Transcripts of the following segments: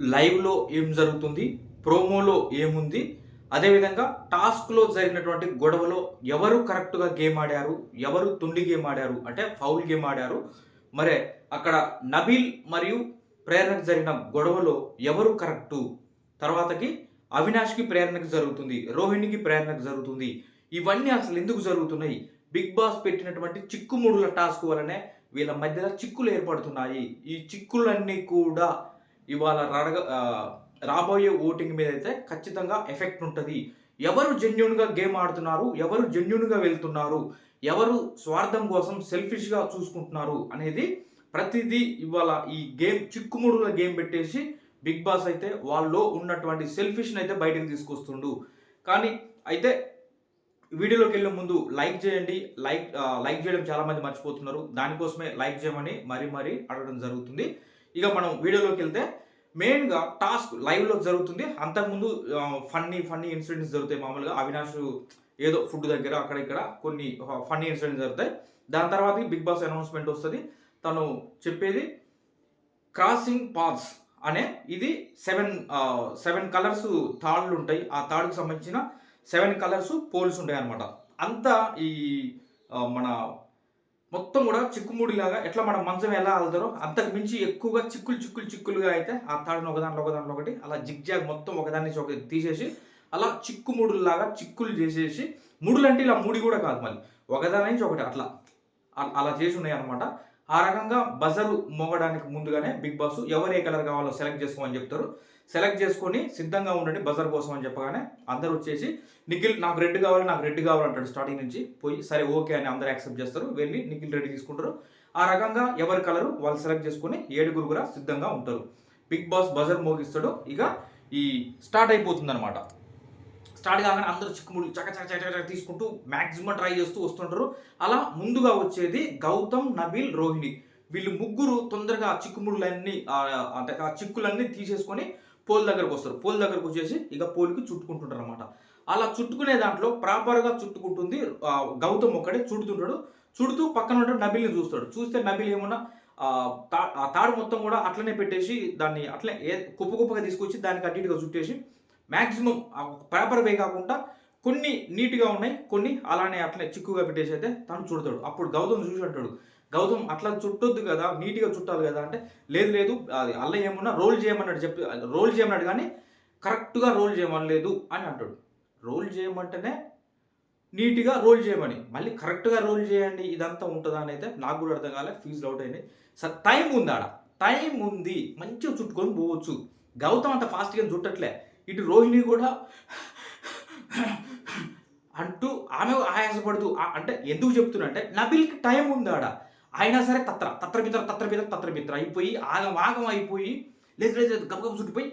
లైవ్లో ఏం జరుగుతుంది? ప్రోమోలో ఏముంది? అదేవిధంగా టాస్క్లో జరిగినటువంటి గొడవలో ఎవరు కరెక్ట్గా గేమ్ ఆడారు? ఎవరు తుండి గేమ్ ఆడారు? అంటే ఫౌల్ గేమ్ ఆడారు? మరే అక్కడ నబీల్ మరియు ప్రేరణకు జరిగిన గొడవలో ఎవరు కరెక్టు? తర్వాతకి అవినాష్కి ప్రేరణకు జరుగుతుంది రోహిణికి ప్రేరణకు జరుగుతుంది. ఇవన్నీ అసలు ఎందుకు జరుగుతున్నాయి? బిగ్ బాస్ పెట్టినటువంటి చిక్కుముడుల టాస్క్ వలనే వీళ్ళ మధ్యలో చిక్కులు ఏర్పడుతున్నాయి. ఈ చిక్కులన్నీ కూడా ఇవాళ రడగ రాబోయే ఓటింగ్ మీద అయితే ఖచ్చితంగా ఎఫెక్ట్ ఉంటుంది. ఎవరు జెన్యున్గా గేమ్ ఆడుతున్నారు? ఎవరు జెన్యున్గా వెళ్తున్నారు? ఎవరు స్వార్థం కోసం సెల్ఫిష్గా చూసుకుంటున్నారు? అనేది ప్రతిదీ ఇవాళ ఈ గేమ్ చిక్కుముడుల గేమ్ పెట్టేసి బిగ్ బాస్ అయితే వాళ్ళలో ఉన్నటువంటి సెల్ఫిష్ని అయితే బయటకు తీసుకొస్తుండు. కానీ అయితే వీడియోలోకి వెళ్ళే ముందు లైక్ చేయండి. లైక్ లైక్ చేయడం చాలామంది మర్చిపోతున్నారు. దానికోసమే లైక్ చేయమని మరీ మరీ అడగడం జరుగుతుంది. ఇక మనం వీడియోలోకి వెళ్తే మెయిన్గా టాస్క్ లైవ్లో జరుగుతుంది. అంతకుముందు ఫన్నీ ఫన్నీ ఇన్సిడెంట్స్ జరుగుతాయి మామూలుగా. అవినాష్ ఏదో ఫుడ్ దగ్గర అక్కడ ఇక్కడ కొన్ని ఫన్నీ ఇన్సిడెంట్స్ జరుగుతాయి. దాని తర్వాత బిగ్ బాస్ అనౌన్స్మెంట్ వస్తుంది. తను చెప్పేది క్రాసింగ్ పాత్స్ అనే ఇది సెవెన్ సెవెన్ కలర్స్ తాళ్ళు ఉంటాయి. ఆ తాడుకు సంబంధించిన సెవెన్ కలర్స్ పోల్స్ ఉంటాయి అనమాట అంతా ఈ మన మొత్తం కూడా చిక్కుముడిలాగా ఎట్లా మనం మంచం ఎలా వెళ్తారో అంతకు మించి ఎక్కువగా చిక్కులు చిక్కులు చిక్కులుగా అయితే ఆ తాడును ఒకదానిలో ఒకదానిలో ఒకటి అలా జిగ్జాగ్ మొత్తం ఒకదాని నుంచి ఒకటి తీసేసి అలా చిక్కుముడులాగా చిక్కులు చేసేసి ముడులు అంటే ఇలా ముడి కూడా కాదు మళ్ళీ. ఒకదాని నుంచి ఒకటి అట్లా. అలా చేసి ఉన్నాయి అనమాట ఆ రకంగా బజరు మోగడానికి ముందుగానే బిగ్ బాస్ ఎవరు ఏ కలర్ కావాలో సెలెక్ట్ చేసుకోమని చెప్తారు. సెలెక్ట్ చేసుకొని సిద్ధంగా ఉండండి బజర్ కోసం అని చెప్పగానే అందరూ వచ్చేసి నిఖిల్ నాకు రెడ్ కావాలి నాకు రెడ్ కావాలంటాడు స్టార్టింగ్ నుంచి. పోయి సరే ఓకే అని అందరూ యాక్సెప్ట్ చేస్తారు. వెళ్ళి నిఖిల్ రెడ్ తీసుకుంటారు. ఆ రకంగా ఎవరి కలరు వాళ్ళు సెలెక్ట్ చేసుకొని ఏడుగురు కూడా సిద్ధంగా ఉంటారు. బిగ్ బాస్ బజర్ మోగిస్తాడు. ఇక ఈ స్టార్ట్ అయిపోతుంది అనమాట స్టార్ట్ కాగానే అందరూ చిక్కుముడి చక చక చక చక తీసుకుంటూ మ్యాక్సిమం ట్రై చేస్తూ వస్తుంటారు. అలా ముందుగా వచ్చేది గౌతమ్ నబీల్ రోహిణి. వీళ్ళు ముగ్గురు తొందరగా చిక్కుముడులన్నీ అంటే ఆ చిక్కులన్నీ తీసేసుకొని పోల్ దగ్గరకు వస్తారు. పోల్ దగ్గరకు వచ్చేసి ఇక పోల్కి చుట్టుకుంటుంటారు అనమాట అలా చుట్టుకునే దాంట్లో ప్రాపర్గా చుట్టుకుంటుంది గౌతమ్ ఒక్కడే చుడుతుంటాడు. చుడుతూ పక్కన ఉంటాడు నబిల్ని చూస్తాడు. చూస్తే నబిల్ ఏమన్నా ఆ, తా- ఆ తాడు మొత్తం కూడా అట్లనే పెట్టేసి దాన్ని అట్లే ఏ కుప్ప కుప్పగా తీసుకొచ్చి దానికి అటు ఇటుగా చుట్టేసి మ్యాక్సిమం పేపర్ వే కాకుండా కొన్ని నీట్గా ఉన్నాయి కొన్ని అలానే అట్లనే చిక్కుగా పెట్టేసి అయితే తను చుడతాడు. అప్పుడు గౌతమ్ చూసి అంటాడు గౌతమ్ అట్లా చుట్టొద్దు కదా నీట్గా చుట్టాలి కదా అంటే లేదు లేదు అది అల్ల ఏమన్నా రోల్ చేయమన్నాడు చెప్పి రోల్ చేయమన్నాడు కానీ కరెక్ట్గా రోల్ చేయమనలేదు అని అంటాడు. రోల్ చేయమంటేనే నీట్గా రోల్ చేయమని. మళ్ళీ కరెక్ట్గా రోల్ చేయండి ఇదంతా ఉంటుందా అని అయితే నాకు కూడా అర్థం కాలే ఫీజులు అవుట్ అయింది. సార్ టైం ఉంది ఆడ. టైం ఉంది మంచిగా చుట్టుకొని పోవచ్చు. గౌతమ్ అంత ఫాస్ట్గా చుట్టట్లే. ఇటు రోహిణి కూడా అంటూ ఆమె ఆయాసపడుతూ అంటే ఎందుకు చెప్తున్నా అంటే నబిల్కి టైం ఉంది ఆడ. అయినా సరే తత్ర తత్ర మిత్ర తత్ర మిత్ర తత్ర మిత్ర అయిపోయి ఆగం ఆగం అయిపోయి లేదు లేదు లేదు గబగబ చుట్టిపోయి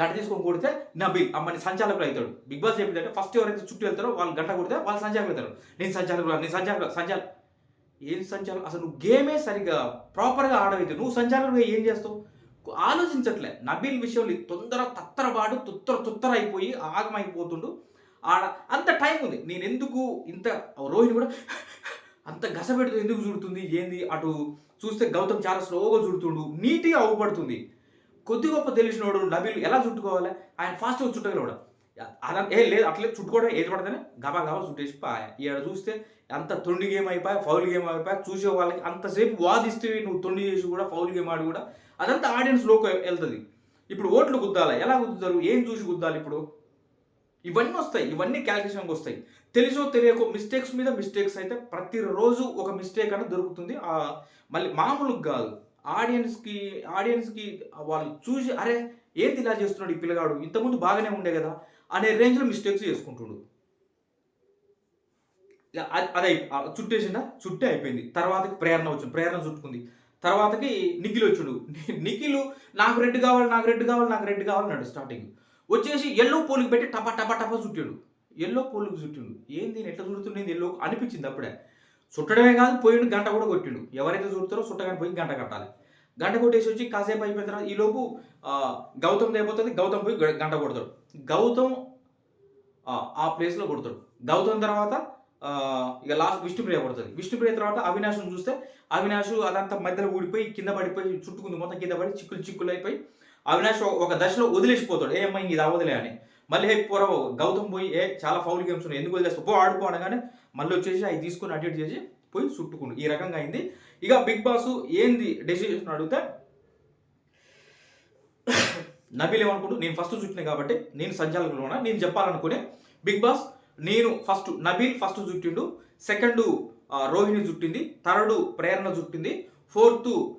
గంట తీసుకొని కొడితే నబిల్ అమ్మని సంచాలకులు అవుతాడు. బిగ్ బాస్ చెప్పిందంటే ఫస్ట్ ఎవరైతే చుట్టూ వెళ్తారో వాళ్ళు గంట కొడితే వాళ్ళు సంచాలకులు అవుతారు. నేను సంచాలకులు నేను సంచాలకులు సంచాల ఏం సంచాలకులు అసలు నువ్వు గేమే సరిగ్గా ప్రాపర్గా ఆడవైతే నువ్వు సంచాలకులుగా ఏం చేస్తావు? ఆలోచించట్లే. నబీల్ విషయంలో తొందర తత్తరబాడు తుత్తర తుత్తర అయిపోయి ఆగమైపోతుండు. ఆడ అంత టైం ఉంది. నేను ఎందుకు ఇంత రోహిణి కూడా అంత గసపెడుతూ ఎందుకు చూడుతుంది ఏంది అటు చూస్తే గౌతమ్ చాలా స్లోగా చుడుతుండు నీట్గా అవ్వబడుతుంది కొద్ది గొప్ప తెలిసినోడు డబ్బులు ఎలా చుట్టుకోవాలి ఆయన ఫాస్ట్గా చుట్టగలవాడు. అలా ఏ లేదు అట్లే చుట్టుకోవడం ఏది పడితేనే గబా గబా చుట్టేసి పాయ. ఇక్కడ చూస్తే అంత తొండి గేమ్ అయిపోయి ఫౌల్ గేమ్ అయిపోయి చూసే వాళ్ళకి అంతసేపు వాదిస్తే నువ్వు తొండి చేసి కూడా ఫౌల్ గేమ్ ఆడి కూడా అదంతా ఆడియన్స్లోకి వెళ్తుంది. ఇప్పుడు ఓట్లు గుద్దాలి? ఎలా గుద్దుతారు? ఏం చూసి గుద్దాలి ఇప్పుడు? ఇవన్నీ వస్తాయి ఇవన్నీ క్యాలిక్యులేషన్కి వస్తాయి. తెలుసో తెలియకో మిస్టేక్స్ మీద మిస్టేక్స్ అయితే ప్రతిరోజు ఒక మిస్టేక్ అనేది దొరుకుతుంది. మళ్ళీ మామూలుగా కాదు. ఆడియన్స్కి ఆడియన్స్కి వాళ్ళు చూసి అరే ఏంది ఇలా చేస్తున్నాడు ఈ పిల్లగాడు? ఇంతకుముందు బాగానే ఉండే కదా? అనే రేంజ్లో మిస్టేక్స్ చేసుకుంటుడు. అదే చుట్టేసిందా? చుట్టే అయిపోయింది. తర్వాతకి ప్రేరణ వచ్చింది ప్రేరణ చుట్టుకుంది. తర్వాతకి నిఖిల్ వచ్చాడు. నిఖిల్ నాకు రెడ్ కావాలి నాకు రెడ్ కావాలి నాకు రెడ్ కావాలి అన్నాడు స్టార్టింగ్ వచ్చేసి ఎల్లో పోలికి పెట్టి టపా టపా టపా చుట్టాడు. ఎల్లో పోలికి చుట్టిండు. ఏంది ఎట్లా చుడుతుండేది ఎల్లో అనిపించింది అప్పుడే. చుట్టడమే కాదు పోయిండు గంట కూడా కొట్టిండు. ఎవరైతే చుడతారో చుట్టగానే పోయి గంట కట్టాలి. గంట కొట్టేసి వచ్చి కాసేపు అయిపోయిన తర్వాత ఈలోపు గౌతమ్ అయిపోతుంది గౌతమ్ పోయి గ- గంట కొడతాడు. గౌతమ్ ఆ, ప్లేస్లో కొడతాడు. గౌతమ్ తర్వాత ఇక లాస్ట్ విష్ణుప్రియ పడుతుంది విష్ణుప్రియ తర్వాత అవినాష్ను చూస్తే అవినాష్ అదంతా మధ్యలో ఊడిపోయి కింద పడిపోయి చుట్టుకుంది మొత్తం కింద పడి చిక్కులు చిక్కులు అయిపోయి అవినాష్ ఒక- దశలో వదిలేసిపోతాడు. ఏ అమ్మాయి ఇది అవ్వదులే అని. మళ్ళీ హే పోరా గౌతమ్ పోయి ఏ చాలా ఫౌల్ గేమ్స్ ఉన్నాయి. ఎందుకు వదిలేస్తా పో ఆడుకో అనగానే మళ్ళీ వచ్చేసి అవి తీసుకొని అటు ఇటు చేసి పోయి చుట్టుకుండు. ఈ రకంగా అయింది. ఇక బిగ్ బాస్ ఏంది డెసిషన్ అడిగితే నబీల్ ఏమనుకుంటూ నేను ఫస్ట్ చుట్టిన కాబట్టి నేను సంచాలకులు నేను చెప్పాలనుకునే బిగ్ బాస్ నేను ఫస్ట్ నబీల్ ఫస్ట్ చుట్టిండు. సెకండ్ రోహిణి చుట్టింది. థర్డ్ ప్రేరణ చుట్టింది. ఫోర్త్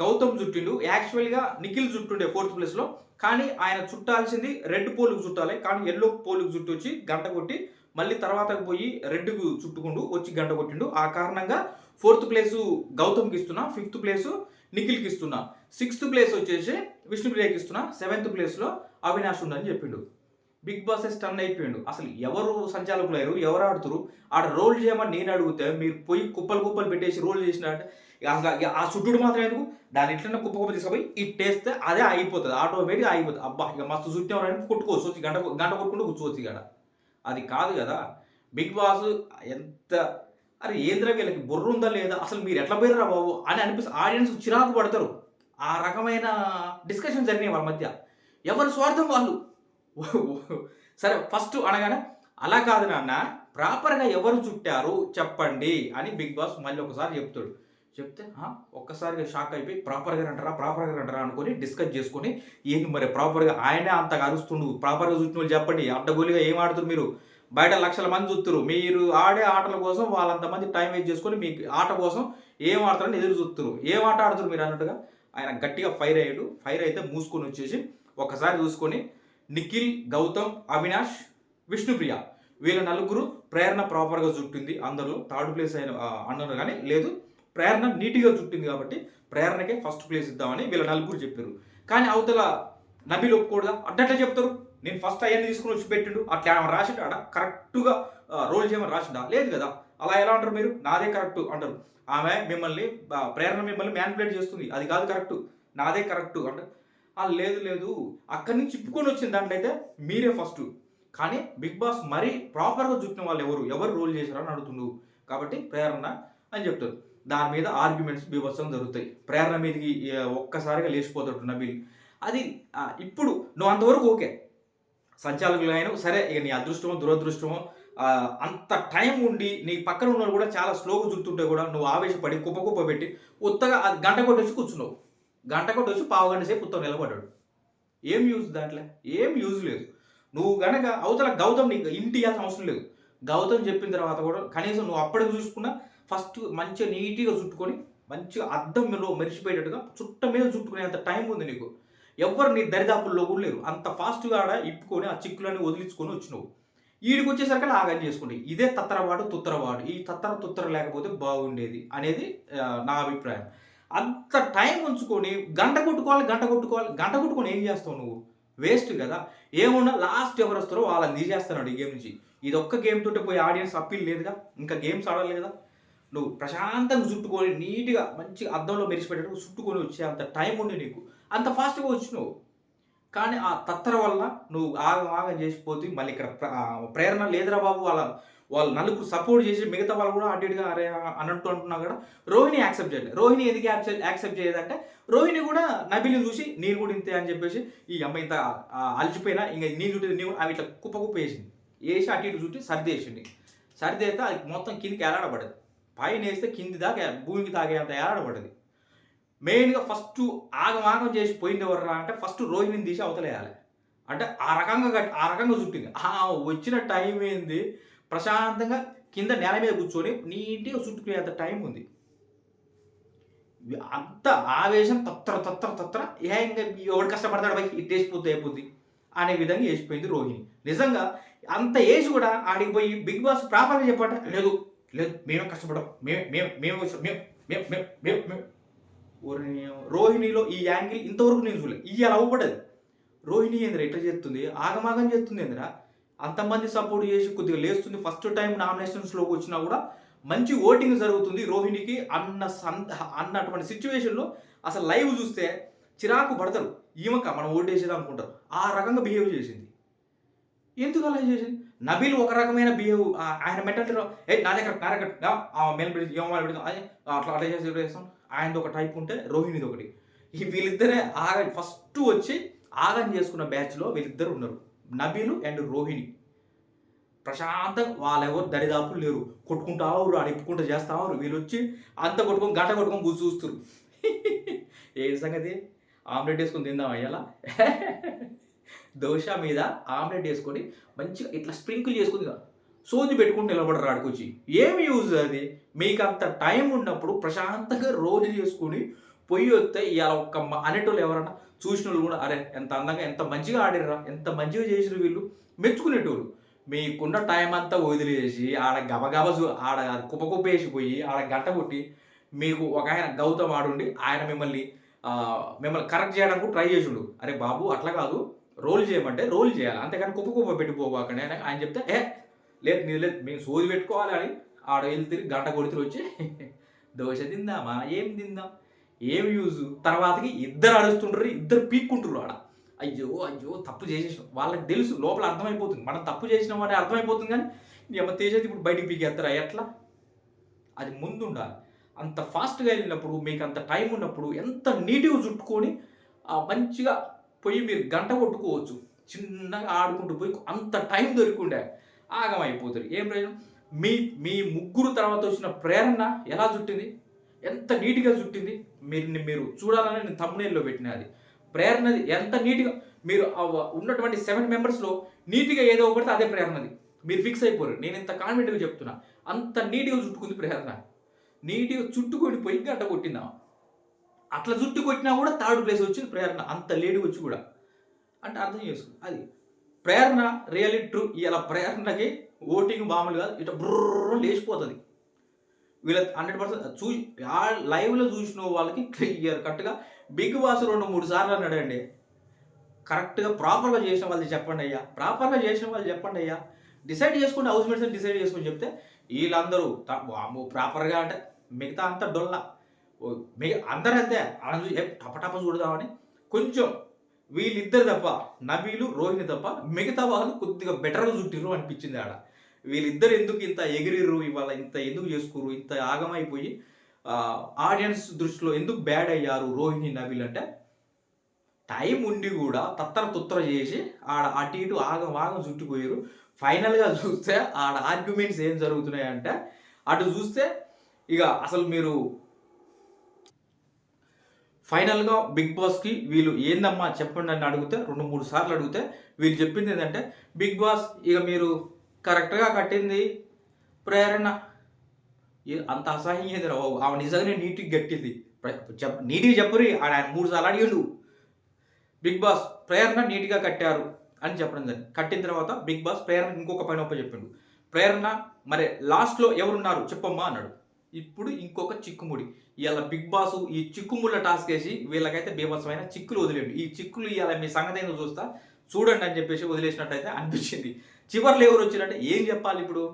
గౌతమ్ చుట్టిండు యాక్చువల్గా నిఖిల్ చుట్టుండే ఫోర్త్ ప్లేస్లో కానీ ఆయన చుట్టాల్సింది రెడ్ పోలుకు చుట్టాలి. కానీ ఎల్లో పోలుకు చుట్టూ వచ్చి గంట కొట్టి మళ్ళీ తర్వాత పోయి రెడ్కు చుట్టుకుండు వచ్చి గంట కొట్టిండు. ఆ కారణంగా ఫోర్త్ ప్లేసు గౌతమ్కి ఇస్తున్నా ఫిఫ్త్ ప్లేసు నిఖిల్కి ఇస్తున్నా. సిక్స్త్ ప్లేస్ వచ్చేసి విష్ణుప్రియకి ఇస్తున్నా సెవెంత్ ప్లేస్లో అవినాష్ ఉందని చెప్పిండు. బిగ్ బాస్ స్టన్ అయిపోయిండు. అసలు ఎవరు సంచాలకులు అయ్యారు? ఎవరు ఆడుతురు? ఆడ రోల్ చేయమని నేను అడిగితే మీరు పోయి కుప్పలు కుప్పలు పెట్టేసి రోల్ చేసినట్టు అసలు ఆ చుట్టుడు మాత్రం ఎందుకు? దాని ఇట్లనే కుప్ప కుప్ప తీసుకుపోయి ఇట్టేస్తే అదే అయిపోతుంది ఆటోమేటిక్గా అయిపోతుంది అబ్బా ఇక మస్తు చుట్టామని కొట్టుకోవచ్చు. వచ్చి గంట గంట కొట్టుకుంటూ కూర్చోవచ్చు ఇక్కడ అది కాదు కదా. బిగ్ బాస్ ఎంత అరే ఏంద్రా వీళ్ళకి బుర్ర ఉందా లేదా? అసలు మీరు ఎట్లా పోయినరా బాబు? అని అనిపిస్తుంది ఆడియన్స్ చిరాకు పడతారు. ఆ రకమైన డిస్కషన్ జరిగినాయి వాళ్ళ మధ్య. ఎవరి స్వార్థం వాళ్ళు? సరే ఫస్ట్ అనగానే అలా కాదు నాన్న. ప్రాపర్గా ఎవరు చుట్టారు? చెప్పండి. అని బిగ్ బాస్ మళ్ళీ ఒకసారి చెప్తాడు. చెప్తే ఒక్కసారిగా షాక్ అయిపోయి ప్రాపర్గా అంటారా ప్రాపర్గా అంటారా అనుకొని డిస్కస్ చేసుకొని ఏంటి మరి ప్రాపర్గా ఆయనే అంతగా అరుస్తుండు? ప్రాపర్గా చుట్టిన వాళ్ళు చెప్పండి. అడ్డగోలిగా ఏం ఆడుతున్నారు మీరు? బయట లక్షల మంది చూస్తారు మీరు ఆడే ఆటల కోసం వాళ్ళంతమంది టైం వేస్ట్ చేసుకొని మీకు ఆట కోసం ఏం ఆడతారని ఎదురు చూస్తారు ఏం ఆట ఆడుతారు మీరు అన్నట్టుగా? ఆయన గట్టిగా ఫైర్ అయ్యాడు. ఫైర్ అయితే మూసుకొని వచ్చేసి ఒకసారి చూసుకొని నిఖిల్ గౌతమ్ అవినాష్ విష్ణుప్రియ వీళ్ళ నలుగురు ప్రేరణ ప్రాపర్గా చుట్టింది అందరిలో. థర్డ్ ప్లేస్ అయిన అన్నారు కానీ లేదు. ప్రేరణ నీట్గా చుట్టింది కాబట్టి ప్రేరణకే ఫస్ట్ ప్లేస్ ఇద్దామని వీళ్ళ నలుగురు చెప్పారు. కానీ అవతల నబీలు ఒప్పుకోడుగా. అడ్డట్లా చెప్తారు నేను ఫస్ట్ అయ్యని తీసుకుని వచ్చి పెట్టిండు. అట్లా ఏమైనా రాసిండు. కరెక్ట్గా రోల్ చేయమని రాసిండా? లేదు కదా. అలా ఎలా అంటారు మీరు? నాదే కరెక్ట్ అంటారు. ఆమె మిమ్మల్ని ప్రేరణ మిమ్మల్ని మ్యానిపులేట్ చేస్తుంది. అది కాదు కరెక్ట్ నాదే కరెక్ట్ అంటారు లేదు లేదు. అక్కడి నుంచి ఇప్పుకొని వచ్చిన దాంట్లో అయితే మీరే ఫస్ట్ కానీ బిగ్ బాస్ మరీ ప్రాపర్గా చుట్టిన వాళ్ళు ఎవరు? ఎవరు రోల్ చేశారని అడుగుతుండు. కాబట్టి ప్రేరణ అని చెప్తారు. దాని మీద ఆర్గ్యుమెంట్స్ బీభత్సం జరుగుతాయి. ప్రేరణ మీదకి ఒక్కసారిగా లేచిపోతాడు నబీల్ అది ఇప్పుడు నువ్వు అంతవరకు ఓకే. సంచాలకులు అయిన సరే ఇక నీ అదృష్టమో దురదృష్టమో అంత టైం ఉండి నీ పక్కన ఉన్న కూడా చాలా స్లోగా చూస్తుంటే కూడా నువ్వు ఆవేశపడి కుప్ప కుప్ప పెట్టి ఉత్తగా అది గంట కొట్టి వచ్చి కూర్చున్నావు. గంట కొట్టి వచ్చి పావు గంట సేపు ఉత్తగా నిలబడ్డాడు. ఏం యూజ్ దాంట్లో? ఏం యూజ్ లేదు. నువ్వు గనక అవతల గౌతమ్ నీకు ఇంటి ఇవ్వాల్సిన అవసరం లేదు. గౌతమ్ చెప్పిన తర్వాత కూడా కనీసం నువ్వు అప్పటికి చూసుకున్నా ఫస్ట్ మంచిగా నీట్గా చుట్టుకొని మంచిగా అద్దం మీద మెరిసిపోయేటట్టుగా చుట్ట మీద చుట్టుకునేంత టైం ఉంది నీకు. ఎవరు నీ దరిదాపుల్లో కూడా లేరు. అంత ఫాస్ట్గా ఆడ ఇప్పుకొని ఆ చిక్కులని వదిలించుకొని వచ్చినావు. ఈడికి వచ్చేసరికి ఆగం చేసుకోండి ఇదే తత్తరవాడు తుత్తరవాడు ఈ తత్తర తుత్తర లేకపోతే బాగుండేది అనేది నా అభిప్రాయం. అంత టైం ఉంచుకొని గంట కొట్టుకోవాలి గంట కొట్టుకోవాలి. గంట కొట్టుకొని ఏం చేస్తావు నువ్వు? వేస్ట్ కదా. ఏమున్నా లాస్ట్ ఎవరు వస్తారో వాళ్ళని తీసేస్తున్నాడు ఈ గేమ్ నుంచి. ఇది ఒక్క గేమ్ తోటి పోయి ఆడియన్స్ అప్పీల్ లేదుగా? ఇంకా గేమ్స్ ఆడాలి కదా? నువ్వు ప్రశాంతంగా చుట్టుకొని నీట్గా మంచిగా అద్దంలో మెరిసిపెట్టేటప్పుడు చుట్టుకొని వచ్చే అంత టైం ఉండి నీకు. అంత ఫాస్ట్గా వచ్చినావు. కానీ ఆ తత్తర వల్ల నువ్వు ఆగం ఆగం చేసిపోతే మళ్ళీ ఇక్కడ ప్ర- ప్రేరణ లేదురా బాబు వాళ్ళ వాళ్ళు నలుగురు సపోర్ట్ చేసి మిగతా వాళ్ళు కూడా అటు ఇటుగా అరే అన్నట్టు అంటున్నా కూడా రోహిణి యాక్సెప్ట్ చేయలేదు రోహిణి ఎందుకు యాక్సెప్ట్ యాక్సెప్ట్ చేయదంటే రోహిణి కూడా నబిల్ని చూసి నేను కూడా ఇంతే అని చెప్పేసి ఈ అమ్మాయి ఇంత అలిచిపోయినా ఇంకా నేను చుట్టూ నేను అవి ఇట్లా కుప్ప కుప్ప వేసింది వేసి అటు ఇటు చుట్టి సర్ది వేసింది సర్ది అయితే అది మొత్తం కిందికి ఎలాడబడదు పైన వేస్తే కింది దాకా భూమికి తాగేంత ఏలాడబడ్డది మెయిన్గా ఫస్ట్ ఆగం ఆగం చేసి పోయింది ఎవర్రా అంటే ఫస్ట్ రోహిణిని తీసి అవతలేయాలి అంటే ఆ రకంగా ఆ రకంగా చుట్టింది. ఆ వచ్చిన టైం ఏంది? ప్రశాంతంగా కింద నేల మీద కూర్చొని నీట్గా చుట్టుకునేంత టైం ఉంది. అంత ఆవేశం తత్తర తత్తర తత్తర ఏ ఇంకా ఎవడు కష్టపడతాడు బై ఇట్ వేసిపోతే అయిపోద్ది అనే విధంగా వేసిపోయింది రోహిణి. నిజంగా అంత ఏజ్ కూడా ఆడికి పోయి బిగ్ బాస్ ప్రాపర్గా చెప్పట లేదు. లేదు మేమే కష్టపడం మేము మేము మేము మేము మేము మేము రోహిణిలో ఈ యాంగిల్ ఇంతవరకు నేను చూడలేదు ఇవాళ అవ్వబడదు రోహిణి ఏందిరా ఎట్లా చేస్తుంది? ఆగమాగం చేస్తుంది ఏందిరా? అంతమంది సపోర్ట్ చేసి కొద్దిగా లేస్తుంది. ఫస్ట్ టైం నామినేషన్స్లోకి వచ్చినా కూడా మంచి ఓటింగ్ జరుగుతుంది రోహిణికి అన్న సంత అన్నటువంటి సిచ్యువేషన్లో అసలు లైవ్ చూస్తే చిరాకు పడతారు. ఈమెక మనం ఓటు వేసేది అనుకుంటారు. ఆ రకంగా బిహేవ్ చేసింది. ఎందుకు అలా చేసింది? నబీల్ ఒక రకమైన బిహేవ్ ఆయన మెంటాలిటీలో ఏ నా దగ్గర నా దగ్గర ఏమో పెడతాం అదే అట్లా అట్లా చేసి చేస్తాం ఆయనది ఒక టైప్ ఉంటే రోహిణిది ఒకటి. ఈ వీళ్ళిద్దరే ఆగ ఫస్ట్ వచ్చి ఆగం చేసుకున్న బ్యాచ్లో వీళ్ళిద్దరు ఉన్నారు. నబీలు అండ్ రోహిణి. ప్రశాంతంగా వాళ్ళెవరు దరిదాపులు లేరు. కొట్టుకుంటారు అడిపుకుంటూ చేస్తావారు వీళ్ళు వచ్చి అంత కొట్టుకొని గంట కొట్టుకొని కూర్చు చూస్తారు ఏ సంగతి? ఆమ్లెట్ వేసుకొని తిందాం అయ్యాలా దోశ మీద ఆమ్లెట్ వేసుకొని మంచిగా ఇట్లా స్ప్రింకిల్ చేసుకుంది సోది పెట్టుకుని నిలబడరు ఆడుకొచ్చి ఏమి యూజ్ అది? మీకు అంత టైం ఉన్నప్పుడు ప్రశాంతంగా రోజు చేసుకుని పొయ్యి వస్తే ఇలా ఒక్క అనేటోళ్ళు ఎవరన్నా చూసిన వాళ్ళు కూడా అరే ఎంత అందంగా ఎంత మంచిగా ఆడిర్రా ఎంత మంచిగా చేసిరు వీళ్ళు. మెచ్చుకునేటోళ్ళు. మీకున్న టైం అంతా వదిలేసి ఆడ గబగబ ఆడ కుప్పకుప్ప వేసిపోయి ఆడ గంట కొట్టి మీకు ఒక ఆయన గౌతమ్ ఆడుండి ఆయన మిమ్మల్ని మిమ్మల్ని కరెక్ట్ చేయడానికి ట్రై చేసిండు. అరే బాబు అట్లా కాదు. రోల్ చేయమంటే రోల్ చేయాలి. అంతేకాని కుప్ప కుప్ప పెట్టిపోవాకండి ఆయన చెప్తే ఏ లేదు నీ లేదు మేము సోది పెట్టుకోవాలి అని ఆడ వెళ్ళి తిరిగి గంట కొడుతురు వచ్చి దోశ తిందామా? ఏం తిందాం? ఏం యూజ్? తర్వాతకి ఇద్దరు అరుస్తుంటారు ఇద్దరు పీక్కుంటారు ఆడ. అయ్యో అయ్యో తప్పు చేసేసాం వాళ్ళకి తెలుసు లోపల అర్థమైపోతుంది. మనం తప్పు చేసినాం అంటే అర్థమైపోతుంది కానీ ఏమో తేజది ఇప్పుడు బయటికి పీకేస్తారా? ఎట్లా? అది ముందుండాలి. అంత ఫాస్ట్గా వెళ్ళినప్పుడు మీకు అంత టైం ఉన్నప్పుడు ఎంత నీట్గా చుట్టుకొని మంచిగా పోయి మీరు గంట కొట్టుకోవచ్చు. చిన్నగా ఆడుకుంటూ పోయి అంత టైం దొరికిండే ఆగమైపోతారు. ఏం ప్రయోజనం మీ మీ ముగ్గురు తర్వాత వచ్చిన ప్రేరణ ఎలా చుట్టింది? ఎంత నీట్గా చుట్టింది? మీరు మీరు చూడాలని నేను తమ్మునేల్లో పెట్టిన అది. ప్రేరణది ఎంత నీట్గా మీరు ఉన్నటువంటి సెవెన్ మెంబర్స్లో నీట్గా ఏదో పడితే అదే ప్రేరణది మీరు ఫిక్స్ అయిపోరు. నేను ఇంత కాన్ఫిడెంట్గా చెప్తున్నా. అంత నీట్గా చుట్టుకుంది ప్రేరణ. నీట్గా చుట్టుకొని పోయి గంట కొట్టిందా? అట్లా జుట్టు కొట్టినా కూడా థర్డ్ ప్లేస్ వచ్చింది ప్రేరణ. అంత లేడీ వచ్చి కూడా. అంటే అర్థం చేసుకో అది ప్రేరణ రియల్లీ ట్రూ. ఇలా ప్రేరణకి ఓటింగ్ మామూలు కాదు ఇట్లా బ్రర్ లేచిపోతుంది. వీళ్ళ హండ్రెడ్ పర్సెంట్ చూ లైవ్లో చూసిన వాళ్ళకి క్లియర్ కరెక్ట్గా బిగ్ బాస్ రెండు మూడు సార్లు అన్నాడండి కరెక్ట్గా ప్రాపర్గా చేసిన వాళ్ళు చెప్పండి అయ్యా. ప్రాపర్గా చేసిన వాళ్ళు చెప్పండి అయ్యా. డిసైడ్ చేసుకుని హౌస్ మేట్స్ డిసైడ్ చేసుకుని చెప్తే వీళ్ళందరూ ప్రాపర్గా అంటే మిగతా అంతా డొల్లా. మిగ అందరూ అంతే అలా టపటప చూడదామని. కొంచెం వీళ్ళిద్దరు తప్ప నబీలు రోహిణి తప్ప మిగతా వాళ్ళు కొద్దిగా బెటర్గా చుట్టిర్రు అనిపించింది ఆడ. వీళ్ళిద్దరు ఎందుకు ఇంత ఎగిరిర్రు ఇవాళ ఇంత ఎందుకు చేసుకుర్రు ఇంత ఆగమైపోయి ఆడియన్స్ దృష్టిలో ఎందుకు బ్యాడ్ అయ్యారు రోహిణి నబీల్ అంటే టైం ఉండి కూడా తత్తర తుత్తర చేసి ఆడ అటు ఇటు ఆగం ఆగం చుట్టిపోయారు ఫైనల్గా చూస్తే ఆడ ఆర్గ్యుమెంట్స్ ఏం జరుగుతున్నాయంటే అటు చూస్తే ఇక అసలు మీరు ఫైనల్గా బిగ్ బాస్కి వీళ్ళు ఏందమ్మా చెప్పండి అని అడిగితే రెండు మూడు సార్లు అడిగితే వీళ్ళు చెప్పింది ఏంటంటే బిగ్ బాస్ ఇక మీరు కరెక్ట్గా కట్టింది ప్రేరణ. అంత అసహ్యం ఏది రావు ఆమె నిజంగానే నీటికి గట్టింది చెప్ నీటికి చెప్పరు ఆయన మూడు సార్లు అడిగాడు. బిగ్ బాస్ ప్రేరణ నీట్గా కట్టారు అని చెప్పడం జరిగింది. కట్టిన తర్వాత బిగ్ బాస్ ప్రేరణ ఇంకొక పైన ఒప్ప చెప్పిండు. ప్రేరణ మరి లాస్ట్లో ఎవరున్నారు? చెప్పమ్మా అన్నాడు. ఇప్పుడు ఇంకొక చిక్కుముడి. ఇవాళ బిగ్ బాస్ ఈ చిక్కుముళ్ళ టాస్క్ వేసి వీళ్ళకైతే బీభత్సమైన చిక్కులు వదిలేండి. ఈ చిక్కులు ఇవాళ మీ సంగతి ఏందో చూస్తా చూడండి అని చెప్పేసి వదిలేసినట్టయితే అనిపించింది. చివర్లో ఎవరు వచ్చిరంటే ఏం చెప్పాలి ఇప్పుడు?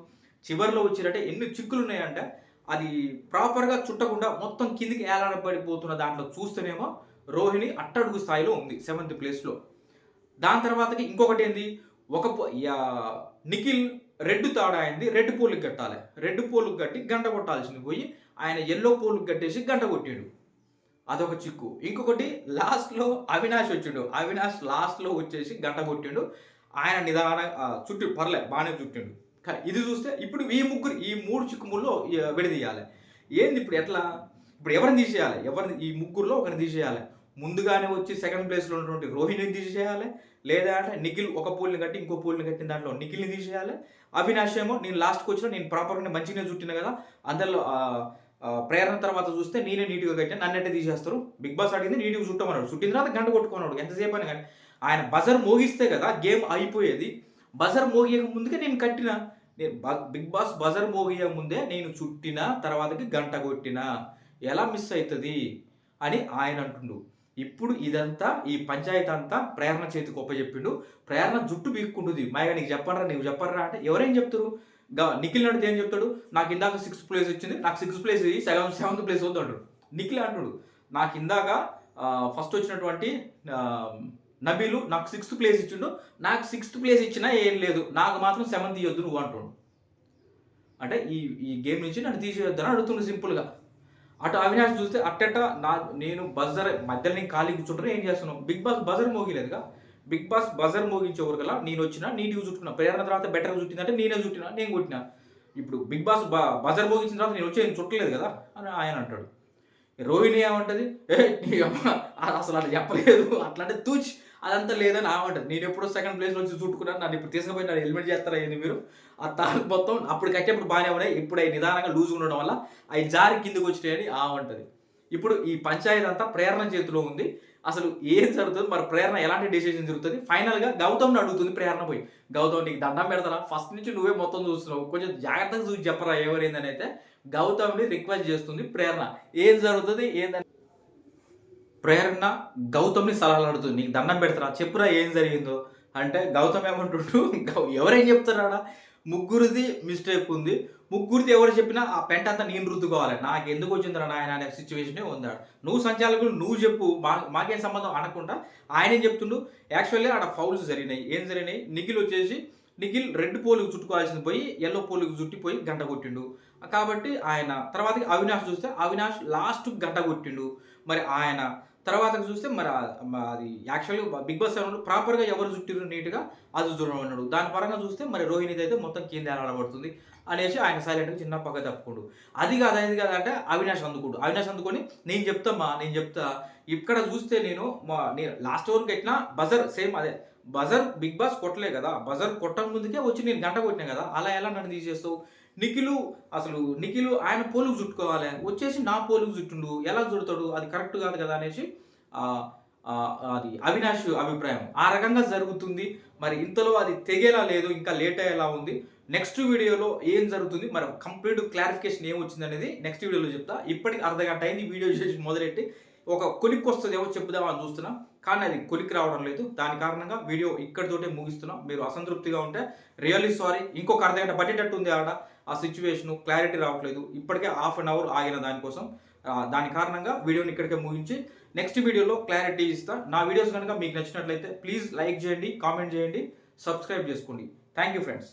చివర్లో వచ్చిరంటే ఎన్ని చిక్కులు ఉన్నాయంటే అది ప్రాపర్గా చుట్టకుండా మొత్తం కిందికి ఏలాడబడిపోతున్న దాంట్లో చూస్తేనేమో రోహిణి అట్టడుగు స్థాయిలో ఉంది సెవెంత్ ప్లేస్లో. దాని తర్వాతకి ఇంకొకటి ఏంది? ఒక నిఖిల్ రెడ్ తాడు అయింది రెడ్ పోలుకి కట్టాలి. రెడ్ పోలుకి కట్టి గంట కొట్టాల్సింది పోయి ఆయన ఎల్లో పోలుకి కట్టేసి గంట కొట్టాడు. అదొక చిక్కు. ఇంకొకటి లాస్ట్లో అవినాష్ వచ్చిండు. అవినాష్ లాస్ట్లో వచ్చేసి గంట కొట్టిండు. ఆయన నిదాన చుట్టూ పర్లే బాగానే చుట్టిండు. కానీ ఇది చూస్తే ఇప్పుడు ఈ ముగ్గురు ఈ మూడు చిక్కుముల్లో విడదీయాలి. ఏంది ఇప్పుడు ఎట్లా? ఇప్పుడు ఎవరిని తీసేయాలి? ఎవరిని ఈ ముగ్గురులో ఒకరిని తీసేయాలి. ముందుగానే వచ్చి సెకండ్ ప్లేస్లో ఉన్నటువంటి రోహిణిని తీసేయాలి. లేదా అంటే నిఖిల్ ఒక పూల్ని కట్టి ఇంకో పూల్ని కట్టిన దాంట్లో నిఖిల్ని తీసేయాలి. అవినాష్ ఏమో నేను లాస్ట్కి వచ్చిన నేను ప్రాపర్గా మంచిగానే చుట్టిన కదా. అందరిలో ప్రేరణ తర్వాత చూస్తే నేనే నీట్గా కట్టాను నన్నట్టే తీసేస్తారు? బిగ్ బాస్ అడిగింది నీట్గా చుట్టమన్నాడు. చుట్టిన తర్వాత గంట కొట్టుకున్నాడు. ఎంతసేపు అని కానీ. ఆయన బజర్ మోగిస్తే కదా గేమ్ అయిపోయేది. బజర్ మోగియక ముందుకే నేను కట్టిన. నేను బ- బిగ్ బాస్ బజర్ మోగియ ముందే నేను చుట్టిన తర్వాతకి గంట కొట్టిన. ఎలా మిస్ అవుతుంది? అని ఆయన అంటుండు. ఇప్పుడు ఇదంతా ఈ పంచాయతీ అంతా ప్రేరణ చేతికి ఒప్పచెప్పిండు ప్రేరణ జుట్టు బీక్కుంటుంది మాయగా నీకు చెప్పరా నీకు చెప్పరా అంటే ఎవరేం చెప్తారు? గా నిఖిల్ నడితే ఏం చెప్తాడు? నాకు ఇందాక సిక్స్త్ ప్లేస్ వచ్చింది. నాకు sixth place seven seventh place వద్దు అంటాడు. నిఖిల్ అంటాడు. నాకు ఇందాక ఫస్ట్ వచ్చినటువంటి నబీలు నాకు సిక్స్త్ ప్లేస్ ఇచ్చిండు. నాకు సిక్స్త్ ప్లేస్ ఇచ్చినా ఏం లేదు. నాకు మాత్రం సెవెంత్ ఇవ్వద్దు నువ్వు అంటుండు. అంటే ఈ ఈ గేమ్ నుంచి నన్ను తీసేయొద్దని అడుగుతుండు సింపుల్గా. అటు అవినాష్ చూస్తే అట్టట నా నేను బజర్ మధ్యలో నేను ఖాళీ కూర్చుంటాను ఏం చేస్తున్నావు బిగ్ బాస్ బజర్ మోగిలేదుగా? బిగ్ బాస్ బజర్ మోగించే ఊరికల్లా నేను వచ్చిన నీటి చుట్టుకున్నా. ప్రేరణ తర్వాత బెటర్ చుట్టిందంటే నేనే చుట్టినా నేను కొట్టినా. ఇప్పుడు బిగ్ బాస్ బజర్ మోగించిన తర్వాత నేను వచ్చి నేను చుట్టలేదు కదా? అని ఆయన అంటాడు. రోహిణి ఏమంటది? ఏ అసలు అట్లా చెప్పలేదు. అట్లా అంటే తూచి అదంతా లేదని ఆమంటది నేను ఎప్పుడో సెకండ్ ప్లేస్ నుంచి చుట్టుకున్నాను. నన్ను ఇప్పుడు తీసుకుపోయి నన్ను హెల్మెట్ చేస్తారా ఏంది మీరు? ఆ తాను మొత్తం అప్పుడు కట్టేప్పుడు బాగానే ఉన్నాయి. ఇప్పుడు అవి నిదానంగా లూజ్ ఉండడం వల్ల అవి జారి కిందకు వచ్చినాయని ఆమంటది ఇప్పుడు ఈ పంచాయతీ అంతా ప్రేరణ చేతిలో ఉంది. అసలు ఏం జరుగుతుంది? మరి ప్రేరణ ఎలాంటి డిసిషన్ జరుగుతుంది? ఫైనల్గా గౌతమ్ని అడుగుతుంది ప్రేరణ పోయి. గౌతమ్ నీకు దండం పెడతారా? ఫస్ట్ నుంచి నువ్వే మొత్తం చూస్తున్నావు. కొంచెం జాగ్రత్తగా చూసి చెప్పరా ఎవరైందని అయితే గౌతమ్ని రిక్వెస్ట్ చేస్తుంది ప్రేరణ. ఏం జరుగుతుంది? ఏందని ప్రేరణ గౌతమ్ని సలహాలు అడుగుతుంది. నీకు దండం పెడతారా? చెప్పురా ఏం జరిగిందో? అంటే గౌతమ్ ఏమంటుండు? ఎవరేం చెప్తారాడా? ముగ్గురిది మిస్టేక్ ఉంది. ముగ్గురిది ఎవరు చెప్పినా ఆ పెంట అంతా నేను రుద్దుకోవాలి. నాకు ఎందుకు వచ్చిందిరా నాయన అనే సిచ్యువేషనే ఉందాడు నువ్వు సంచాలకులు నువ్వు చెప్పు. మా మాకేం సంబంధం అనకుండా ఆయనేం చెప్తుండు. యాక్చువల్లీ ఆడ ఫౌల్స్ జరిగినాయి. ఏం జరిగినాయి? నిఖిల్ వచ్చేసి నిఖిల్ రెడ్ పోలుకు చుట్టుకోవాల్సింది పోయి ఎల్లో పోలుకు చుట్టిపోయి గంట కొట్టిండు. కాబట్టి ఆయన తర్వాత అవినాష్ చూస్తే అవినాష్ లాస్ట్ గంట కొట్టిండు. మరి ఆయన తర్వాత చూస్తే మరి అది యాక్చువల్గా బిగ్ బాస్ సెవెన్ ప్రాపర్గా ఎవరు చుట్టిరు నీట్గా అది దూరం ఉన్నాడు. దాని పరంగా చూస్తే మరి రోహిణిది అయితే మొత్తం కింద ఆడబడుతుంది అనేసి ఆయన సైలెంట్గా చిన్న పక్క తప్పుకోడు. అది కాదు అది కాదంటే అంటే అవినాష్ అందుకోడు. అవినాష్ అందుకొని నేను చెప్తామా నేను చెప్తా. ఇక్కడ చూస్తే నేను మా నేను లాస్ట్ వరకు ఎట్లా బజర్ సేమ్ అదే. బజర్ బిగ్ బాస్ కొట్టలే కదా. బజర్ కొట్టక ముందుకే వచ్చి నేను గంట కొట్టినా కదా. అలా ఎలా నన్ను తీసేస్తావు? నిఖిలు అసలు నిఖిలు ఆయన పోలుకు చుట్టుకోవాలి. వచ్చేసి నా పోలుకు చుట్టుండు. ఎలా చుడతాడు? అది కరెక్ట్ కాదు కదా అనేసి అది అవినాష్ అభిప్రాయం. ఆ రకంగా జరుగుతుంది. మరి ఇంతలో అది తెగేలా లేదు ఇంకా లేట్ అయ్యేలా ఉంది. నెక్స్ట్ వీడియోలో ఏం జరుగుతుంది? మరి కంప్లీట్ క్లారిఫికేషన్ ఏమొచ్చింది అనేది నెక్స్ట్ వీడియోలో చెప్తా. ఇప్పటికి అర్ధ గంట అయింది వీడియో చేసి మొదలెట్టి. ఒక కొలిక్ వస్తుంది ఏమో చెప్పుదామని చూస్తున్నా. కానీ అది కొలిక్ రావడం లేదు. దాని కారణంగా వీడియో ఇక్కడితోటే ముగిస్తున్నాం. మీరు అసంతృప్తిగా ఉంటే రియల్లీ సారీ. ఇంకొక అర్ధ గంట పట్టేటట్టు ఉంది ఆడ ఆ సిచ్యువేషను క్లారిటీ రావట్లేదు. ఇప్పటికే హాఫ్ అన్ అవర్ ఆగిన దానికోసం దాని కారణంగా వీడియోని ఇక్కడికే ముగించి నెక్స్ట్ వీడియోలో క్లారిటీ ఇస్తా. నా వీడియోస్ కనుక మీకు నచ్చినట్లయితే ప్లీజ్ లైక్ చేయండి కామెంట్ చేయండి సబ్స్క్రైబ్ చేసుకోండి. Thank you friends